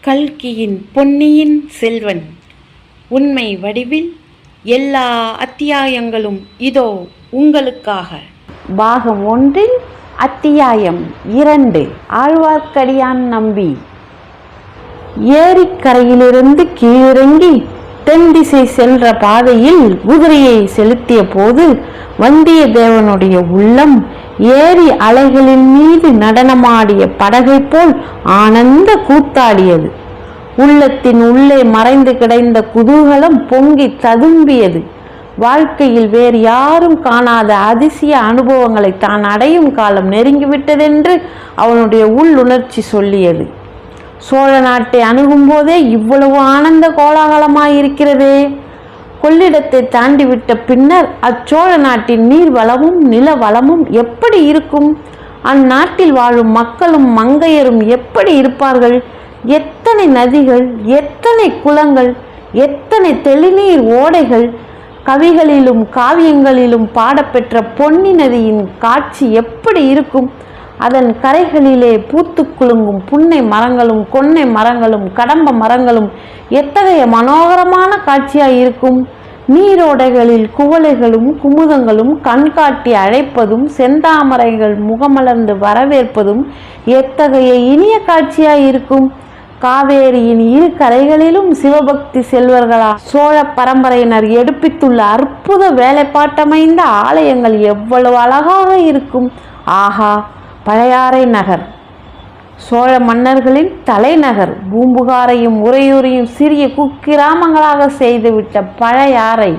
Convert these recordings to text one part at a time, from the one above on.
கல்கியின் பொன்னியின் செல்வன். உண்மை வடிவில் எல்லா அத்தியாயங்களும் இதோ உங்களுக்காக. பாகம் ஒன்றில் அத்தியாயம் இரண்டு. ஆழ்வார்க்கடியான் நம்பி. ஏரிக்கரையிலிருந்து கீழிறங்கி தென் திசை சென்ற பாதையில் குதிரையை செலுத்திய போது வந்தியத்தேவனுடைய உள்ளம் ஏரி அலைகளின் மீது நடனமாடிய படகை போல் ஆனந்த கூத்தாடியது. உள்ளத்தின் உள்ளே மறைந்து கிடந்த குதூகலம் பொங்கி ததும்பியது. வாழ்க்கையில் வேறு யாரும் காணாத அதிசய அனுபவங்களை தான் அடையும் காலம் நெருங்கிவிட்டதென்று அவனுடைய உள்ளுணர்ச்சி சொல்லியது. சோழ நாட்டை அணுகும் போதே இவ்வளவு ஆனந்த கோலாகலமாயிருக்கிறதே. கொள்ளிடத்தை தாண்டிவிட்ட பின்னர் அச்சோழ நாட்டின் நீர் வளமும் நில வளமும் எப்படி இருக்கும்? அந்நாட்டில் வாழும் மக்களும் மங்கையரும் எப்படி இருப்பார்கள்? எத்தனை நதிகள் எத்தனை குளங்கள் எத்தனை தெளிநீர் ஓடைகள் கவிகளிலும் காவியங்களிலும் பாடப்பெற்ற பொன்னி நதியின் காட்சி எப்படி இருக்கும்? அதன் கரைகளிலே பூத்து குலுங்கும் புன்னை மரங்களும் கொன்னை மரங்களும் கடம்ப மரங்களும் எத்தகைய மனோகரமான காட்சியாய் இருக்கும்? நீரோடைகளில் குவளைகளும் குமுதங்களும் கண்காட்டி அழைப்பதும் செந்தாமரைகள் முகமலர்ந்து வரவேற்பதும் எத்தகைய இனிய காட்சியாய் இருக்கும்? காவேரியின் இரு கரைகளிலும் சிவபக்தி செல்வர்களா? சோழ பரம்பரையினர் எடுப்பித்துள்ள அற்புத வேலைப்பாட்டமைந்த ஆலயங்கள் எவ்வளவு அழகாக இருக்கும்? ஆஹா பழையாறை நகர். சோழ மன்னர்களின் தலைநகர் பூம்புகாரையும் உறையூரையும் சிறிய குக்கிராமங்களாக செய்துவிட்ட பழையாறை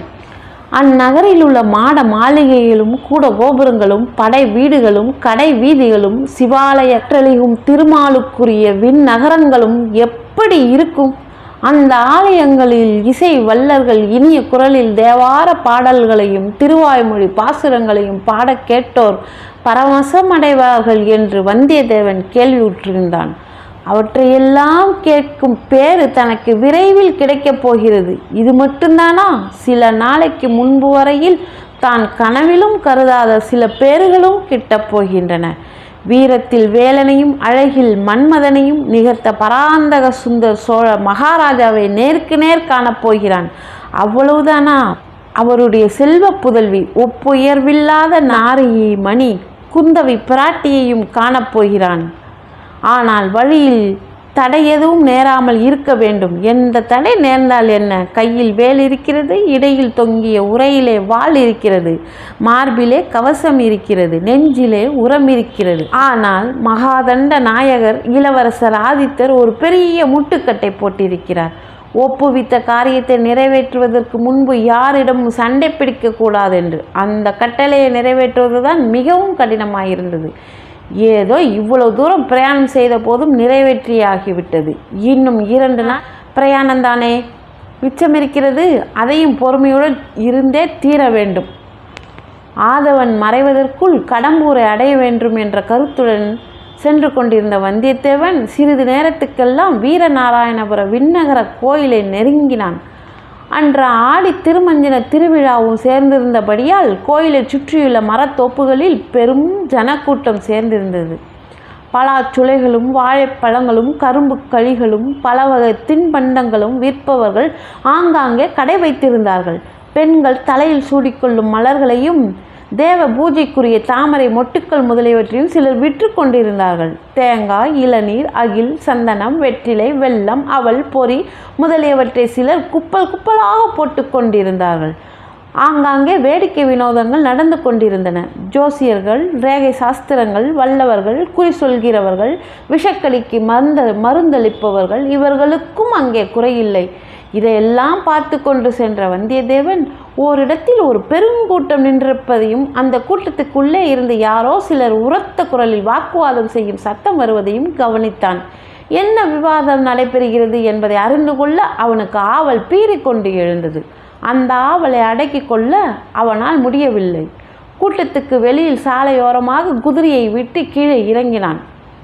அந்நகரில் உள்ள மாட மாளிகைகளும் கூட கோபுரங்களும் படை வீடுகளும் கடை வீதிகளும் சிவாலயற்றலிகும் திருமாலுக்குரிய விண்ணகரங்களும் எப்படி இருக்கும்? அந்த ஆலயங்களில் இசை வல்லர்கள் இனிய குரலில் தேவார பாடல்களையும் திருவாய்மொழி பாசுரங்களையும் பாடக் கேட்டோர் பரவசமடைவார்கள் என்று வந்தியத்தேவன் கேள்வியுற்றிருந்தான். அவற்றையெல்லாம் கேட்கும் பேறு தனக்கு விரைவில் கிடைக்கப் போகிறது. இது மட்டும்தானா? சில நாளைக்கு முன்பு வரையில் தான் கனவிலும் கருதாத சில பேறுகளும் கிட்டப் போகின்றன. வீரத்தில் வேலனையும் அழகில் மன்மதனையும் நிகர்த்த பராந்தக சுந்தர் சோழ மகாராஜாவை நேருக்கு நேர் காணப்போகிறான் அவ்வளவுதானா? அவருடைய செல்வ புதல்வி ஒப்புயர்வில்லாத நாரியை மணி குந்தவி பிராட்டியையும் காணப்போகிறான் ஆனால் வழியில் தடை எதுவும் நேராமல் இருக்க வேண்டும். எந்த தடை நேர்ந்தால் என்ன? கையில் வேல் இருக்கிறது இடையில் தொங்கிய உரையிலே வாள் இருக்கிறது. மார்பிலே கவசம் இருக்கிறது நெஞ்சிலே உரம் இருக்கிறது. ஆனால் மகாதண்ட நாயகர் இளவரசர் ஆதித்தர் ஒரு பெரிய முட்டுக்கட்டை போட்டிருக்கிறார். ஒப்புவித்த காரியத்தை நிறைவேற்றுவதற்கு முன்பு யாரிடமும் சண்டை பிடிக்கக்கூடாது என்று. அந்த கட்டளையை நிறைவேற்றுவதுதான் மிகவும் கடினமாயிருந்தது. ஏதோ இவ்வளவு தூரம் பிரயாணம் செய்த போதும் நிறைவேற்றியாகிவிட்டது. இன்னும் இரண்டு நாள் பிரயாணம் தானே? மிச்சமிருக்கிறது அதையும் பொறுமையுடன் இருந்தே தீர வேண்டும். ஆதவன் மறைவதற்குள் கடம்பூரை அடைய வேண்டும் என்ற கருத்துடன் சென்று கொண்டிருந்த வந்தியத்தேவன் சிறிது நேரத்துக்கெல்லாம் வீரநாராயணபுர விண்ணகர கோயிலை நெருங்கினான். அன்று ஆடி திருமஞ்சன திருவிழாவும் சேர்ந்திருந்தபடியால் கோயிலை சுற்றியுள்ள மரத்தோப்புகளில் பெரும் ஜனக்கூட்டம் சேர்ந்திருந்தது. பலாச்சுளைகளும் வாழைப்பழங்களும் கரும்பு களிகளும் பல வகை தின்பண்டங்களும் விற்பவர்கள் ஆங்காங்கே கடை வைத்திருந்தார்கள். பெண்கள் தலையில் சூடிக்கொள்ளும் மலர்களையும் தேவ பூஜைக்குரிய தாமரை மொட்டுக்கள் முதலியவற்றையும் சிலர் விற்று கொண்டிருந்தார்கள். தேங்காய் இளநீர் அகில் சந்தனம் வெற்றிலை வெல்லம் அவல் பொறி முதலியவற்றை சிலர் குப்பல் குப்பலாக போட்டு கொண்டிருந்தார்கள். ஆங்காங்கே வேடிக்கை வினோதங்கள் நடந்து கொண்டிருந்தன. ஜோசியர்கள் ரேகை சாஸ்திரங்கள் வல்லவர்கள் குறி சொல்கிறவர்கள் விஷக்கடிக்கு மருந்த மருந்தளிப்பவர்கள் இவர்களுக்கும் அங்கே குறையில்லை. இதையெல்லாம் பார்த்து கொண்டு சென்ற வந்தியத்தேவன் ஓரிடத்தில் ஒரு பெருங்கூட்டம் நின்றிருப்பதையும் அந்த கூட்டத்துக்குள்ளே இருந்து யாரோ சிலர் உரத்த குரலில் வாக்குவாதம் செய்யும் சத்தம் வருவதையும் கவனித்தான். என்ன விவாதம் நடைபெறுகிறது? என்பதை அறிந்து கொள்ள அவனுக்கு ஆவல் பீறிக்கொண்டு எழுந்தது. அந்த ஆவலை அடக்கி கொள்ள அவனால் முடியவில்லை. கூட்டத்துக்கு வெளியில் சாலையோரமாக குதிரையை விட்டு கீழே இறங்கினான்.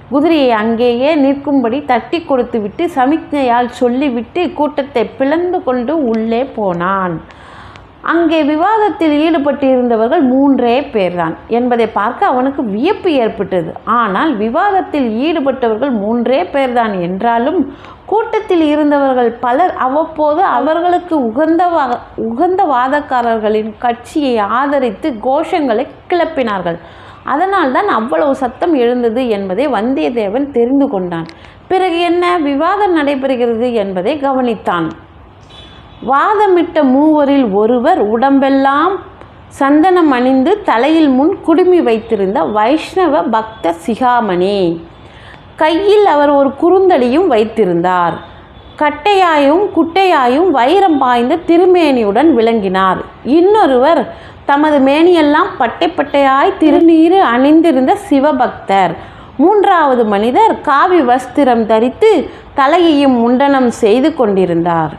குதிரையை அங்கேயே நிற்கும்படி தட்டி கொடுத்துவிட்டு சமிக்ஞையால் சொல்லிவிட்டு கூட்டத்தை பிளந்து கொண்டு உள்ளே போனான். அங்கே விவாதத்தில் ஈடுபட்டிருந்தவர்கள் மூன்றே பேர்தான். என்பதை பார்க்க அவனுக்கு வியப்பு ஏற்பட்டது. ஆனால் விவாதத்தில் ஈடுபட்டவர்கள் மூன்றே பேர்தான் என்றாலும் கூட்டத்தில் இருந்தவர்கள் பலர் அவ்வப்போது அவர்களுக்கு உகந்த உகந்த வாதக்காரர்களின் கட்சியை ஆதரித்து கோஷங்களை கிளப்பினார்கள். அதனால்தான் அவ்வளவு சத்தம் எழுந்தது என்பதை வந்தியத்தேவன் தெரிந்து கொண்டான். பிறகு என்ன? விவாதம் நடைபெறுகிறது என்பதை கவனித்தான். வாதமிட்ட மூவரில் ஒருவர் உடம்பெல்லாம் சந்தனம் அணிந்து தலையில் முன் குடுமி வைத்திருந்த வைஷ்ணவ பக்த சிகாமணி. கையில் அவர் ஒரு குறுந்தடியும் வைத்திருந்தார். கட்டையாயும் குட்டையாயும் வைரம் பாய்ந்த திருமேனியுடன் விளங்கினார். இன்னொருவர் தமது மேனியெல்லாம் பட்டை பட்டையாய் திருநீறு அணிந்திருந்த சிவபக்தர். மூன்றாவது மனிதர் காவி வஸ்திரம் தரித்து தலையையும் முண்டனம் செய்து கொண்டிருந்தார்.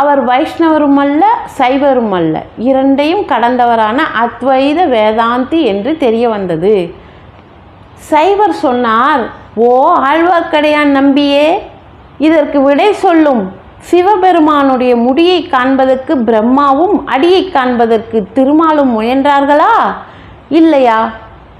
அவர் வைஷ்ணவரும் அல்ல சைவரும் அல்ல இரண்டையும் கடந்தவரான அத்வைத வேதாந்தி என்று தெரிய வந்தது சைவர் சொன்னார் ஓ ஆழ்வார்க்கடையான் நம்பியே இதற்கு விடை சொல்லும். சிவபெருமானுடைய முடியை காண்பதற்கு பிரம்மாவும் அடியை காண்பதற்கு திருமாலும் முயன்றார்களா? இல்லையா.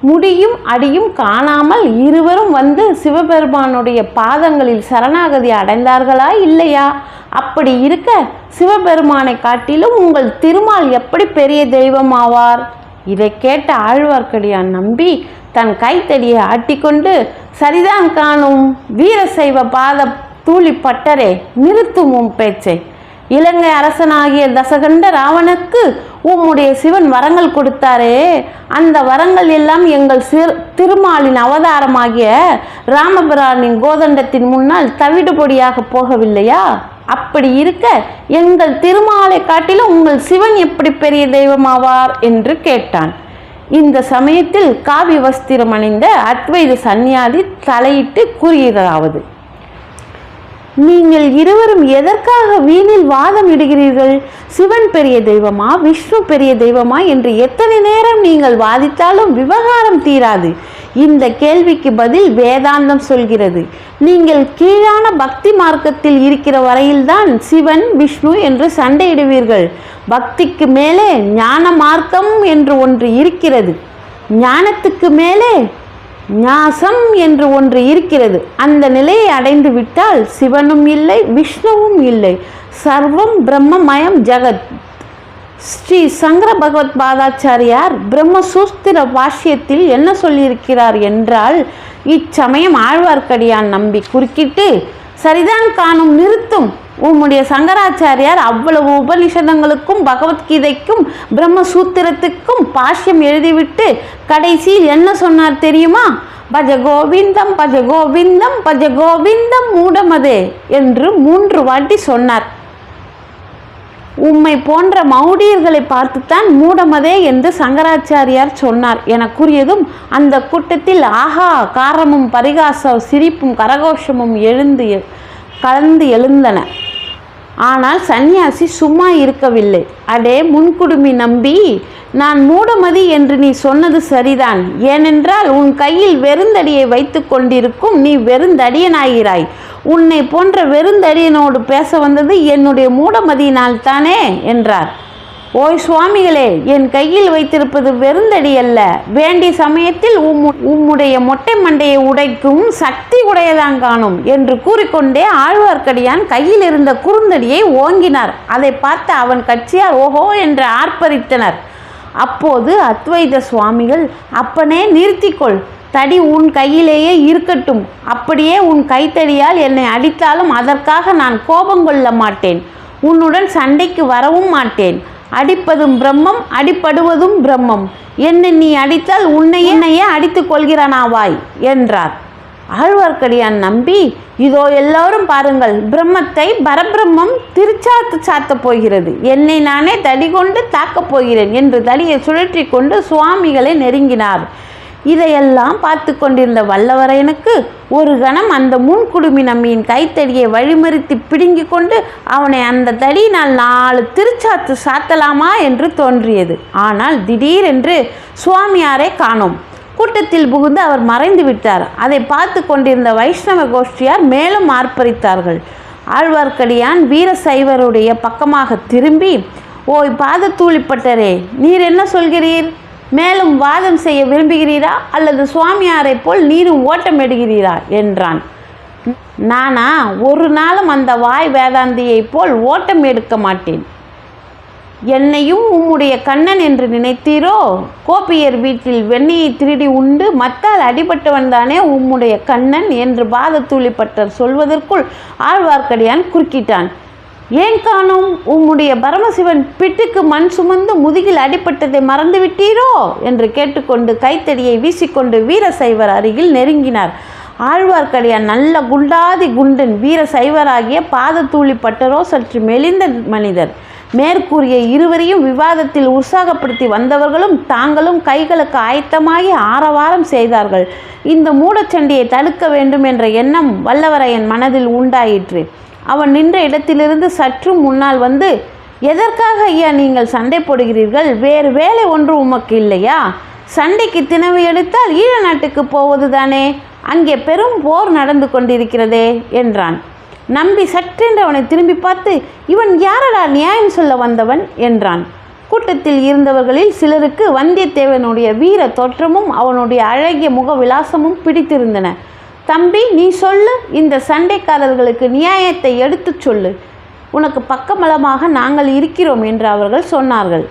முடியும் அடியும் காணாமல் இருவரும் வந்து சிவபெருமானுடைய பாதங்களில் சரணாகதி அடைந்தார்களா? இல்லையா. அப்படி இருக்க சிவபெருமானை காட்டிலும் உங்கள் திருமால் எப்படி பெரிய தெய்வம் ஆவார் இதை கேட்ட ஆழ்வார்க்கடியான் நம்பி தன் கைத்தடியை ஆட்டிக்கொண்டு சரிதான் காணும் வீரசைவ பாத தூளிப்பட்டரே நிறுத்தும் உன் பேச்சை. இலங்கை அரசனாகிய தசகண்ட ராவனுக்கு உம்முடைய சிவன் வரங்கள் கொடுத்தாரே. அந்த வரங்கள் எல்லாம் எங்கள் சிறு திருமாலின் அவதாரமாகிய ராமபிரானின் கோதண்டத்தின் முன்னால் தவிடுபொடியாக போகவில்லையா? அப்படி இருக்க எங்கள் திருமாலை காட்டிலும் உங்கள் சிவன் எப்படி பெரிய தெய்வமாவார் என்று கேட்டான். இந்த சமயத்தில் காவி வஸ்திரம் அணிந்த அத்வைத சந்நியாதி தலையிட்டு கூறியதாவது நீங்கள் இருவரும் எதற்காக வீணில் வாதம் இடுகிறீர்கள்? சிவன் பெரிய தெய்வமா? விஷ்ணு பெரிய தெய்வமா? என்று எத்தனை நேரம் நீங்கள் வாதித்தாலும் விவகாரம் தீராது. இந்த கேள்விக்கு பதில் வேதாந்தம் சொல்கிறது. நீங்கள் கீழான பக்தி மார்க்கத்தில் இருக்கிற வரையில்தான் சிவன் விஷ்ணு என்று சண்டையிடுவீர்கள். பக்திக்கு மேலே ஞான மார்க்கம் என்று ஒன்று இருக்கிறது. ஞானத்துக்கு மேலே ஞாசம் என்று ஒன்று இருக்கிறது. அந்த நிலையை அடைந்து விட்டால் சிவனும் இல்லை விஷ்ணுவும் இல்லை. சர்வம் பிரம்மமயம் ஜெகத். ஸ்ரீ சங்கர பகவத் பாதாச்சாரியார் பிரம்மசூஸ்திர பாஷ்யத்தில் என்ன சொல்லியிருக்கிறார் என்றால் இச்சமயம் ஆழ்வார்க்கடியான் நம்பி குறுக்கிட்டு சரிதான் காணும் நிறுத்தும். உம்முடைய சங்கராச்சாரியார் அவ்வளவு உபனிஷதங்களுக்கும் பகவத்கீதைக்கும் பிரம்மசூத்திரத்துக்கும் பாஷ்யம் எழுதிவிட்டு கடைசியில் என்ன சொன்னார் தெரியுமா? பஜ கோவிந்தம் பஜ கோவிந்தம் பஜ கோவிந்தம் மூடமதே என்று மூன்று வாட்டி சொன்னார். உம்மை போன்ற மௌடியர்களை பார்த்துத்தான் மூடமதே என்று சங்கராச்சாரியார் சொன்னார். என கூறியதும் அந்த கூட்டத்தில் ஆஹா காரமும் பரிகாச சிரிப்பும் கரகோஷமும் எழுந்து எ- கலந்து எழுந்தன. ஆனால் சன்னியாசி சும்மா இருக்கவில்லை. அடே முன்குடுமி நம்பி நான் மூடமதி என்று நீ சொன்னது சரிதான். ஏனென்றால் உன் கையில் வெறுந்தடியை வைத்து கொண்டிருக்கும் நீ வெறுந்தடியனாகிறாய். உன்னை போன்ற வெறுந்தடியனோடு பேச வந்தது என்னுடைய மூடமதியினால் தானே என்றார். ஓய் சுவாமிகளே என் கையில் வைத்திருப்பது வெறுந்தடி அல்ல. வேண்டிய சமயத்தில் உம் உம்முடைய மொட்டை மண்டையை உடைக்கும் சக்தி உடையதான் காணும் என்று கூறிக்கொண்டே ஆழ்வார்க்கடியான் கையில் இருந்த குறுந்தடியை ஓங்கினார். அதை பார்த்து அவன் கட்சியார் ஓஹோ என்று ஆர்ப்பரித்தனர். அப்போது அத்வைத சுவாமிகள் அப்பனே நிறுத்திக்கொள். தடி உன் கையிலேயே இருக்கட்டும். அப்படியே உன் கைத்தடியால் என்னை அடித்தாலும் அதற்காக நான் கோபம் கொள்ள மாட்டேன். உன்னுடன் சண்டைக்கு வரவும் மாட்டேன். அடிப்பதும் பிரம்மம் அடிப்படுவதும் பிரம்மம். என்னை நீ அடித்தால் உன்னையே என்னையே அடித்துக் கொள்கிறானாவாய் என்றார். ஆழ்வார்க்கடியான் நம்பி இதோ எல்லோரும் பாருங்கள் பிரம்மத்தை பரபிரம்மம் திருச்சாத்து சாத்தப் போகிறது. என்னை நானே தடி கொண்டு தாக்கப் போகிறேன் என்று தடியை சுழற்றி கொண்டு சுவாமிகளை நெருங்கினார். இதையெல்லாம் பார்த்து கொண்டிருந்த வல்லவரையனுக்கு ஒரு கணம் அந்த முன்குடுமி நம்மியின் கைத்தடியை வழிமறித்து பிடுங்கி கொண்டு அவனை அந்த தடியினால் நாலு திருச்சாத்து சாத்தலாமா என்று தோன்றியது. ஆனால் திடீரென்று சுவாமியாரை காணோம். கூட்டத்தில் புகுந்து அவர் மறைந்து விட்டார். அதை பார்த்து கொண்டிருந்த வைஷ்ணவ கோஷ்டியார் மேலும் ஆர்ப்பரித்தார்கள். ஆழ்வார்க்கடியான் வீரசைவருடைய பக்கமாக திரும்பி ஓய் பாதத்தூளிப்பட்டரே நீர் என்ன சொல்கிறீர்? மேலும் வாதம் செய்ய விரும்புகிறீரா? அல்லது சுவாமியாரைப் போல் நீரும் ஓட்டம் எடுகிறீரா? என்றான். நானா ஒரு நாளும் அந்த வாய் வேதாந்தியைப் போல் ஓட்டம் எடுக்க மாட்டேன். என்னையும் உம்முடைய கண்ணன் என்று நினைத்தீரோ? கோபியர் வீட்டில் வெண்ணையை திருடி உண்டு மத்தால் அடிபட்டவன் தானே உம்முடைய கண்ணன்? என்று பாதத்தூளிப்பட்டர் சொல்வதற்குள் ஆழ்வார்க்கடியான் குறுக்கிட்டான். ஏன் காணோம்? உம்முடைய பரமசிவன் பிட்டுக்கு மண் சுமந்து முதுகில் அடிபட்டதை மறந்துவிட்டீரோ? என்று கேட்டுக்கொண்டு கைத்தடியை வீசிக்கொண்டு வீரசைவர் அருகில் நெருங்கினார். ஆழ்வார்க்கடியான் நல்ல குண்டாதி குண்டன் வீர சைவராகிய பாதத்தூளி பட்டரோ சற்று மெலிந்த மனிதர். மேற்கூறிய இருவரையும் விவாதத்தில் உற்சாகப்படுத்தி வந்தவர்களும் தாங்களும் கைகளுக்கு ஆயத்தமாகி ஆரவாரம் செய்தார்கள். இந்த மூடச்சண்டையை தடுக்க வேண்டும் என்ற எண்ணம் வல்லவரையன் மனதில் உண்டாயிற்று. அவன் நின்ற இடத்திலிருந்து சற்று முன்னால் வந்து எதற்காக ஐயா நீங்கள் சண்டை போடுகிறீர்கள்? வேறு வேலை ஒன்று உமக்கு இல்லையா? சண்டைக்கு தினவு எடுத்தால் ஈழ நாட்டுக்கு போவது தானே அங்கே பெரும் போர் நடந்து கொண்டிருக்கிறதே என்றான். நம்பி சற்றென்று அவனை திரும்பி பார்த்து இவன் யாரடா நியாயம் சொல்ல வந்தவன்? என்றான். கூட்டத்தில் இருந்தவர்களில் சிலருக்கு வந்தியத்தேவனுடைய வீர தோற்றமும் அவனுடைய அழகிய முக விலாசமும் பிடித்திருந்தன. தம்பி நீ சொல்லு. இந்த சண்டைக்காரர்களுக்கு நியாயத்தை எடுத்துச் சொல்லு. உனக்கு பக்கமலமாக நாங்கள் இருக்கிறோம் என்று அவர்கள் சொன்னார்கள்.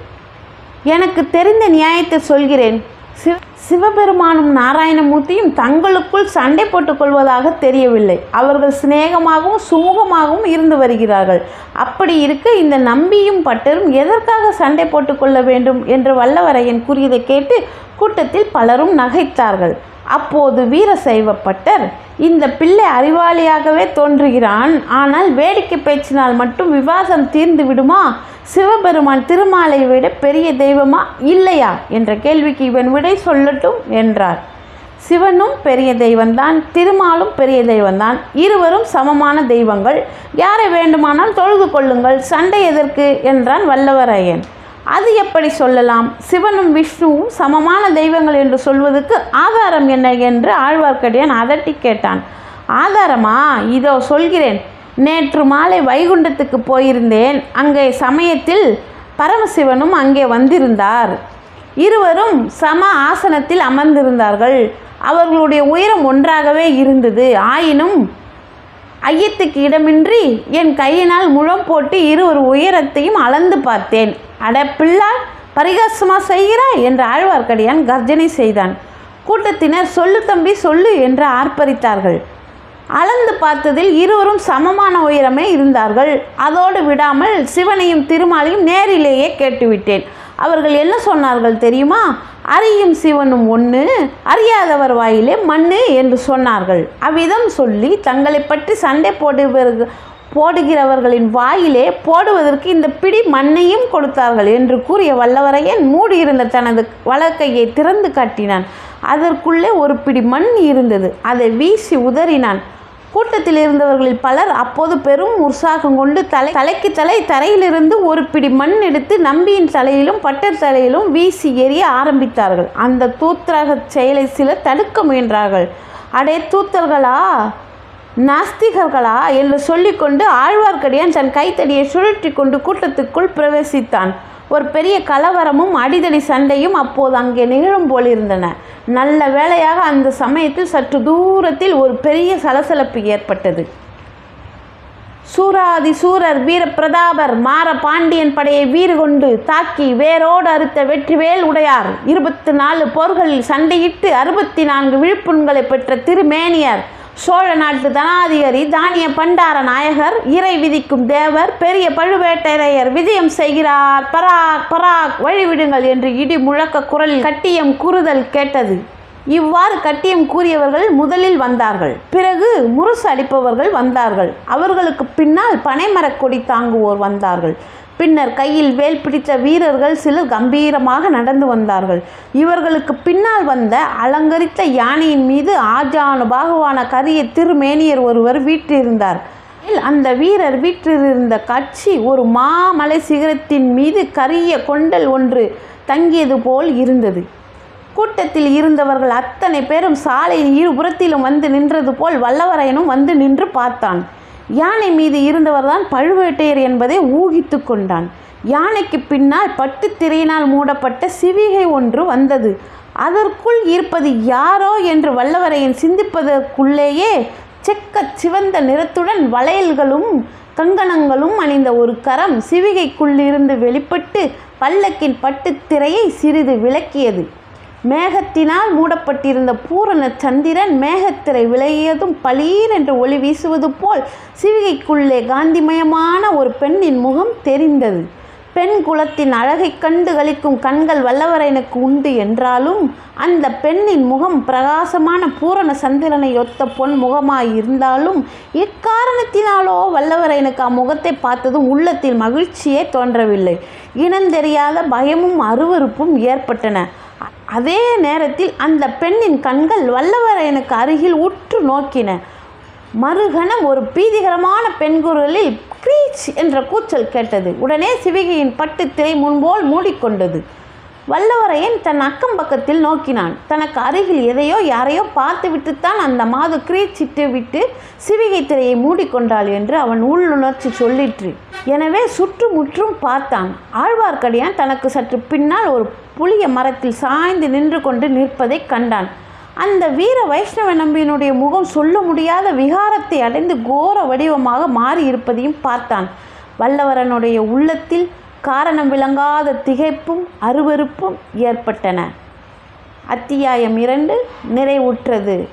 எனக்கு தெரிந்த நியாயத்தை சொல்கிறேன். சிவ சிவபெருமானும் நாராயணமூர்த்தியும் தங்களுக்குள் சண்டை போட்டுக்கொள்வதாக தெரியவில்லை. அவர்கள் சிநேகமாகவும் சுமூகமாகவும் இருந்து வருகிறார்கள். அப்படி இருக்க இந்த நம்பியும் பட்டரும் எதற்காக சண்டை போட்டுக்கொள்ள வேண்டும் என்று வல்லவரையன் கூறியதை கேட்டு கூட்டத்தில் பலரும் நகைத்தார்கள். அப்போது வீரசைவப்பட்டர் இந்த பிள்ளை அறிவாளியாகவே தோன்றுகிறான். ஆனால் வேடிக்கை பேச்சினால் மட்டும் விவாதம் தீர்ந்து விடுமா? சிவபெருமான் திருமாலை விட பெரிய தெய்வமா? இல்லையா? என்ற கேள்விக்கு இவன் விடை சொல்லட்டும் என்றார். சிவனும் பெரிய தெய்வந்தான் திருமாலும் பெரிய தெய்வந்தான். இருவரும் சமமான தெய்வங்கள். யாரை வேண்டுமானால் தொழுது கொள்ளுங்கள். சண்டை எதற்கு? என்றான் வல்லவரையன். அது எப்படி சொல்லலாம்? சிவனும் விஷ்ணுவும் சமமான தெய்வங்கள் என்று சொல்வதற்கு ஆதாரம் என்ன என்று ஆழ்வார்க்கடியான் அதட்டி கேட்டான். ஆதாரமா? இதோ சொல்கிறேன். நேற்று மாலை வைகுண்டத்துக்கு போயிருந்தேன். அங்கே சமயத்தில் பரமசிவனும் அங்கே வந்திருந்தார். இருவரும் சம ஆசனத்தில் அமர்ந்திருந்தார்கள். அவர்களுடைய உயரம் ஒன்றாகவே இருந்தது. ஆயினும் ஐயத்துக்கு இடமின்றி என் கையினால் முழம் போட்டு இருவர் உயரத்தையும் அளந்து பார்த்தேன். அட பிள்ளா பரிகாசமாக செய்கிறாய்? என்று ஆழ்வார்க்கடியான் கர்ஜனை செய்தான். கூட்டத்தினர் சொல்லு தம்பி சொல்லு என்று ஆர்ப்பரித்தார்கள். அளந்து பார்த்ததில் இருவரும் சமமான உயரமே இருந்தார்கள். அதோடு விடாமல் சிவனையும் திருமாலையும் நேரிலேயே கேட்டுவிட்டேன். அவர்கள் என்ன சொன்னார்கள் தெரியுமா? அறியும் சிவனும் ஒன்று அறியாதவர் வாயிலே மண்ணு என்று சொன்னார்கள். அவ்விதம் சொல்லி தங்களை பற்றி சண்டை போடுவர்கள் போடுகிறவர்களின் வாயிலே போடுவதற்கு இந்த பிடி மண்ணையும் கொடுத்தார்கள் என்று கூறிய வல்லவரையன் மூடியிருந்த தனது வழக்கையை திறந்து காட்டினான். அதற்குள்ளே ஒரு பிடி மண் இருந்தது. அதை வீசி உதறினான். கூட்டத்தில் இருந்தவர்களில் பலர் அப்போது பெரும் உற்சாகம் கொண்டு தலை தலைக்கு தலை தரையிலிருந்து ஒரு பிடி மண் எடுத்து நம்பியின் தலையிலும் பட்டர் தலையிலும் வீசி எறிய ஆரம்பித்தார்கள். அந்த தூத்தரக செயலை சிலர் தடுக்க முயன்றார்கள். அடே தூத்தர்களா நாஸ்திகர்களா என்று சொல்லிக்கொண்டு ஆழ்வார்க்கடியான் தன் கைத்தடியை சுழற்றி கொண்டு கூட்டத்துக்குள் பிரவேசித்தான். ஒரு பெரிய கலவரமும் அடிதடி சண்டையும் அப்போது அங்கே நிகழும் போலிருந்தன நல்ல வேளையாக அந்த சமயத்தில் சற்று தூரத்தில் ஒரு பெரிய சலசலப்பு ஏற்பட்டது. சூராதி சூரர் வீர பிரதாபர் மார பாண்டியன் படையை வீறு கொண்டு தாக்கி வேரோடு அறுத்த வெற்றிவேல் உடையார். இருபத்தி நாலு போர்களில் சண்டையிட்டு அறுபத்தி நான்கு விழுப்புண்களை பெற்ற திருமேனியர் சோழ நாட்டு தனாதிகாரி தானிய பண்டார நாயகர் இறை விதிக்கும் தேவர் பெரிய பழுவேட்டரையர் விஜயம் செய்கிறார். பராக் பராக் வழிவிடுங்கள் என்று இடி முழக்க குரலில் கட்டியம் கூறுதல் கேட்டது. இவ்வாறு கட்டியம் கூறியவர்கள் முதலில் வந்தார்கள். பிறகு முரசு அடிப்பவர்கள் வந்தார்கள். அவர்களுக்கு பின்னால் பனைமரக் கொடி தாங்குவோர் வந்தார்கள். பின்னர் கையில் வேல் பிடித்த வீரர்கள் சிலர் கம்பீரமாக நடந்து வந்தார்கள். இவர்களுக்கு பின்னால் வந்த அலங்கரித்த யானையின் மீது ஆஜானு பாகுவான கரிய திருமேனியர் ஒருவர் வீற்றிருந்தார். அந்த வீரர் வீற்றிருந்த காட்சி ஒரு மாமலை சிகரத்தின் மீது கரிய கொண்டல் ஒன்று தங்கியது போல் இருந்தது. கூட்டத்தில் இருந்தவர்கள் அத்தனை பேரும் சாலையின் இருபுறத்திலும் வந்து நின்றது போல் வல்லவரையனும் வந்து நின்று பார்த்தான். யானை மீது இருந்தவர்தான் பழுவேட்டையர் என்பதை ஊகித்து கொண்டான். யானைக்கு பின்னால் பட்டு திரையினால் மூடப்பட்ட சிவிகை ஒன்று வந்தது. அதற்குள் இருப்பது யாரோ என்று வல்லவரையன் சிந்திப்பதற்குள்ளேயே செக்கச் சிவந்த நிறத்துடன் வளையல்களும் கங்கணங்களும் அணிந்த ஒரு கரம் சிவிகைக்குள்ளிருந்து வெளிப்பட்டு பல்லக்கின் பட்டுத் திரையை சிறிது விளக்கியது. மேகத்தினால் மூடப்பட்டிருந்த பூரண சந்திரன் மேகத்திரை விலகியதும் பளீர் என்று ஒளி வீசுவது போல் சிவிகைக்குள்ளே காந்திமயமான ஒரு பெண்ணின் முகம் தெரிந்தது. பெண் குலத்தின் அழகைக் கண்டு களிக்கும் கண்கள் வல்லவரையனுக்கு உண்டு என்றாலும் அந்த பெண்ணின் முகம் பிரகாசமான பூரண சந்திரனை ஒத்த பொன் முகமாயிருந்தாலும் எக்காரணத்தினாலோ வல்லவரையனுக்கு அம்முகத்தை பார்த்ததும் உள்ளத்தில் மகிழ்ச்சியே தோன்றவில்லை. இனந்தெரியாத பயமும் அருவருப்பும் ஏற்பட்டன. அதே நேரத்தில் அந்த பெண்ணின் கண்கள் வல்லவரையனுக்கு அருகில் உற்று நோக்கின. மறுகணம் ஒரு பீதிகரமான பெண்குரலில் க்ரீச் என்ற கூச்சல் கேட்டது. உடனே சிவிகையின் பட்டு திரை முன்போல் மூடிக்கொண்டது. வல்லவரையன் தன் அக்கம் பக்கத்தில் நோக்கினான். தனக்கு அருகில் எதையோ யாரையோ பார்த்துவிட்டுத்தான் அந்த மாது கிரீச்சிட்டு விட்டு சிவிகை திரையை மூடிக்கொண்டாள் என்று அவன் உள்ளுணர்ச்சி சொல்லிற்று. எனவே சுற்றுமுற்றும் பார்த்தான். ஆழ்வார்க்கடியான் தனக்கு சற்று பின்னால் ஒரு புளிய மரத்தில் சாய்ந்து நின்று கொண்டு நிற்பதை கண்டான். அந்த வீர வைஷ்ணவ நம்பியினுடைய முகம் சொல்ல முடியாத விகாரத்தை அடைந்து கோர வடிவமாக மாறி இருப்பதையும் பார்த்தான். வல்லவரனுடைய உள்ளத்தில் காரணம் விளங்காத திகைப்பும் அருவருப்பும் ஏற்பட்டன. அத்தியாயம் இரண்டு நிறைவுற்றது.